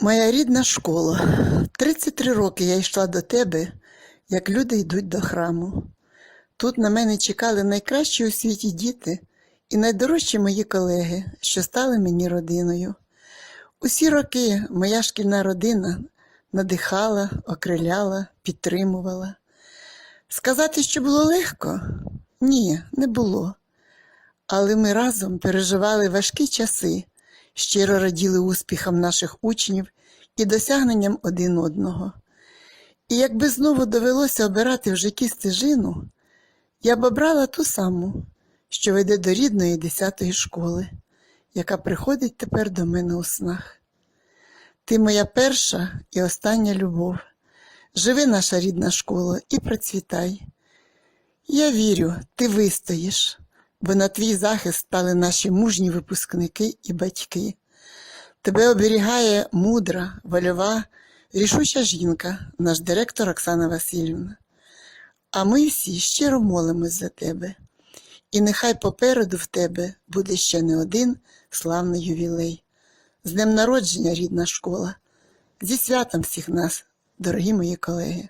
Моя рідна школа. 33 роки я йшла до тебе, як люди йдуть до храму. Тут на мене чекали найкращі у світі діти і найдорожчі мої колеги, що стали мені родиною. Усі роки моя шкільна родина надихала, окриляла, підтримувала. Сказати, що було легко? Ні, не було. Але ми разом переживали важкі часи, щиро раділи успіхам наших учнів і досягненням один одного. І якби знову довелося обирати в житті стежину, я б обрала ту саму, що веде до рідної десятої школи, яка приходить тепер до мене у снах. Ти моя перша і остання любов. Живи наша рідна школа і процвітай. Я вірю, ти вистоїш, бо на твій захист стали наші мужні випускники і батьки. Тебе оберігає мудра, вольова, рішуча жінка, наш директор Оксана Васильівна. А ми всі щиро молимось за тебе. І нехай попереду в тебе буде ще не один славний ювілей. З днем народження, рідна школа, зі святом всіх нас, дорогі мої колеги.